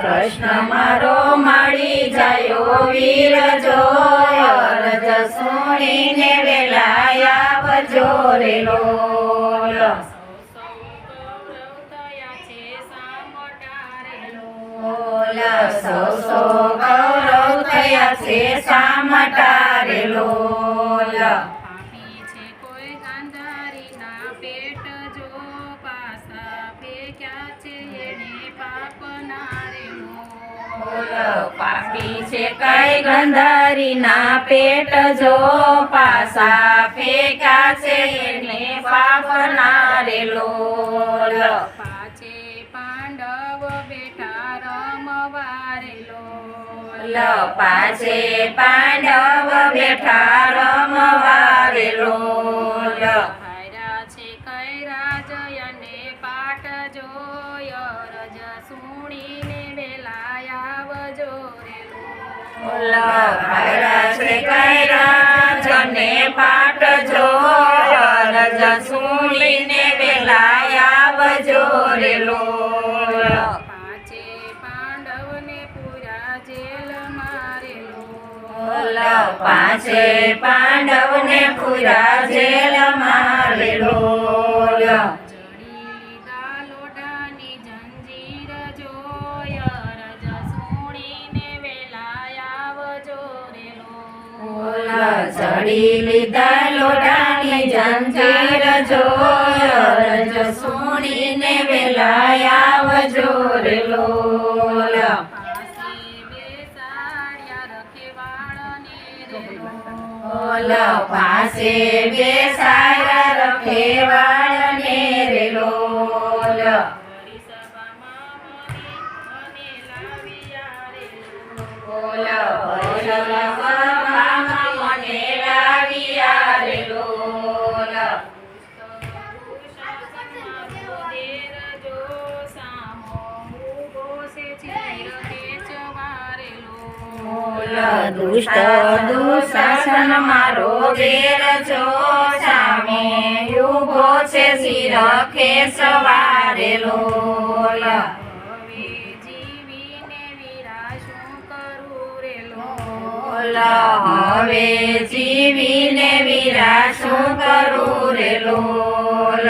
કૃષ્ણ મારો માળી જાયો, વીર જોય રજ સુણીને વેલાયા સામટારેલો લોલ. સૌ સૌ ગૌરવ થયા છે સામટારે લોલ. પાપી છે કઈ ગંધારીના પેટ જો પાસા ફેંકા છે એને રે લોલ. પાછે પાંડવ બેઠા રમવારેલો લ પાછે પાંડવ બેઠા બોલ ભાયરા છે કઈ રાજને પાટ જો રજ સુણીને લોલ. પાંચે પાંડવને પૂરા જેલ મારેલો પાંચે પાંડવને પૂરા જેલ મારે ચડી લીધા લોટાની જંજીર જોર રજ સુણીને વેલાયા જોર લોલ. પાસી બેસાડ્યા રખેવાળને રેલો પાસે બેસાયા રખેવાળને દુષ્ટ દુશાસન મારો ઘેર છો સામે ઊભો છે ખેસવારે લોલ બોલ હવે જીવીને વિરા શું કરું રે લોલ.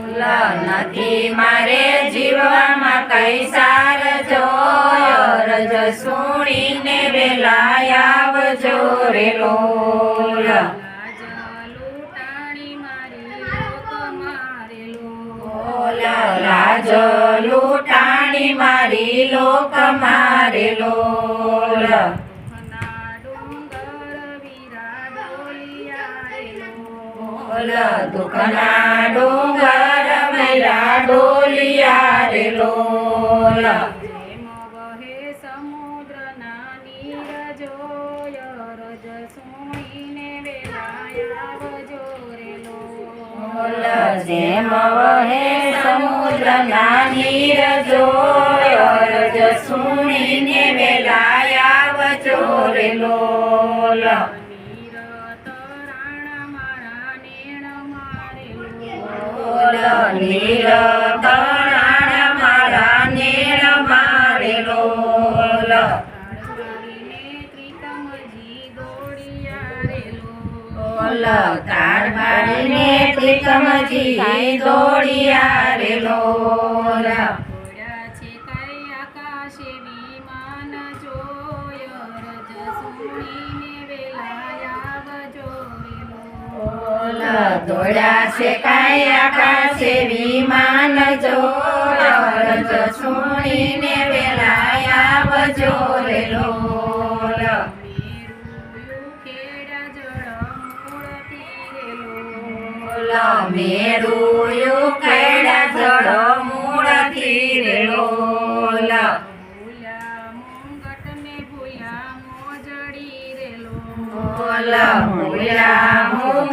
બોલ નથી મારે જીવવામાં કઈ સાર જોયો? રજ સુણીને વેલાયા આવજો રે લોલ. લાજ લૂંટાણી મારી લોક મારેલો દુખના ડુંગર મેરા ડોલિયા રે લોલ જેમ વહે સમુદ્રના નીર જોય રજ સોણીને વેલાયા જોરેલો નીર તણાણ મારા નેણ મારેલો તાર પાડીને ત્રિકમજી દોડિયા દોડ્યા છે આકાશે વિમાન જો રજ સુણીને વેલાયા આવજો રે લોલ. મેરુયું કેડા જળ મેરુયું ખેડા મૂળથી રે લોલ. મુંગટ ને ભૂયા મોજડી રે લોલ. ભૂલ્યા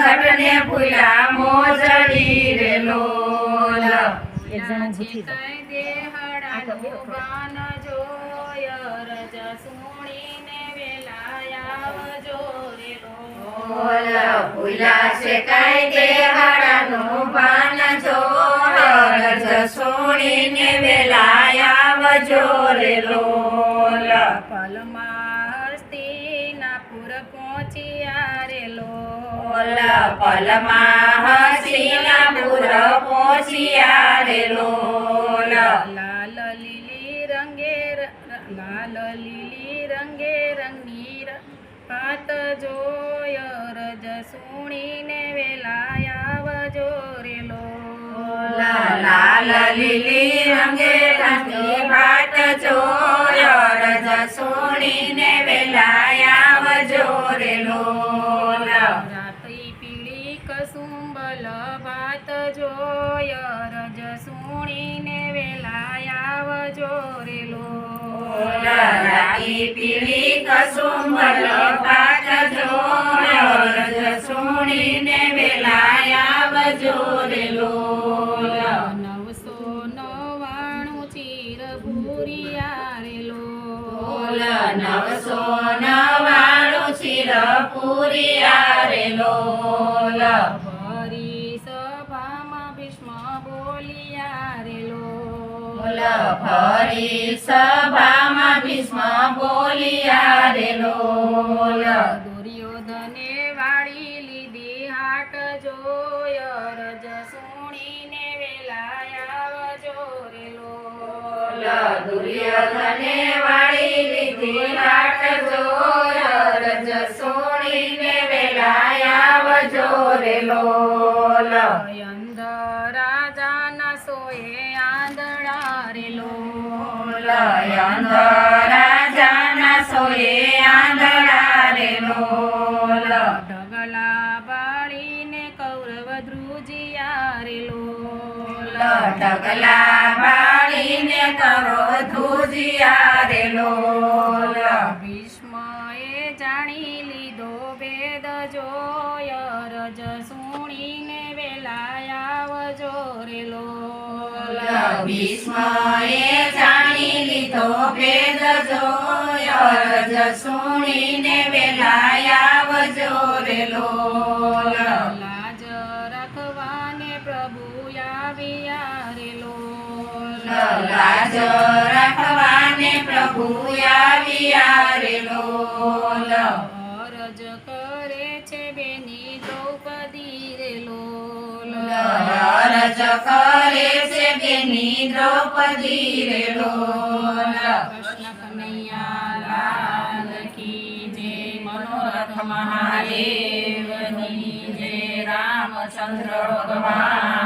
મુંગટને ભૂલા મોજડી રે લોલ. ભૂલા છે કાઈ દેહાડાનું પાન જો રજ સોણીને વેલાયા આવજો રે લોલ. પલમાં હસ્તિનાપુર પહોંચ્યા રે બોલ લોલ પલમાં હસીના પુર પહોંચ્યા રે લોલ. લાલ લીલી રંગે ર- લાલ લીલી રંગે રંગની પાત જોય રજ સુણીને વેલાયા આવજો રે લોલ. લાલ લીલી રંગે રંગી ભાત જોય રજ સોણીને વેલાયા આવજો રે લોલ. રજ સુણીને વેલાયા આવજો રે રાતી પીળી કસુંબલ રજ સોણીને વેલાયા આવજો રે લોલ નવસો નવાણું ચીર ભૂરિયા રે લોલ નવસો નવાણું ચિર પૂરી રે ફરી સભામાં ભીષ્મ બોલિયા રે લોલ દુર્યોધને વાળી લીધી હાટ જોય રજ સુણીને વેલાયા આવજો લોલ. દુર્યોધને વાળી લીધી હાટ જોય રજ સોણીને વેલાયા આવજો લોલ. લોલ અંધ રાજાના આંધળા રે લોલ ઢગલા બાળીને કૌરવ ધ્રુજિયા રે લોલ ઢગલા બાળીને કરો ધુજિયા રે લોલ ભીષ્મએ જાણી લીધો ભેદ જોય રજ સુણીને વેલાયા આવજો રે લોલ ભીષ્મએ જાણી લીધો ભેદ જોયો રજ સુણીને વેલાયા આવજો રે લોલ. લાજ રાખવાને પ્રભુ આવ્યા રે લોલ. લાજ રાખવાને પ્રભુ આવ્યા રે લોલ. અરજ કરે છે બેની દ્રૌપદી રે લોલ કૃષ્ણ કનૈયા લાલ કી જય. મનોરથ મહાદેવની જય. રામચંદ્ર ભગવાન.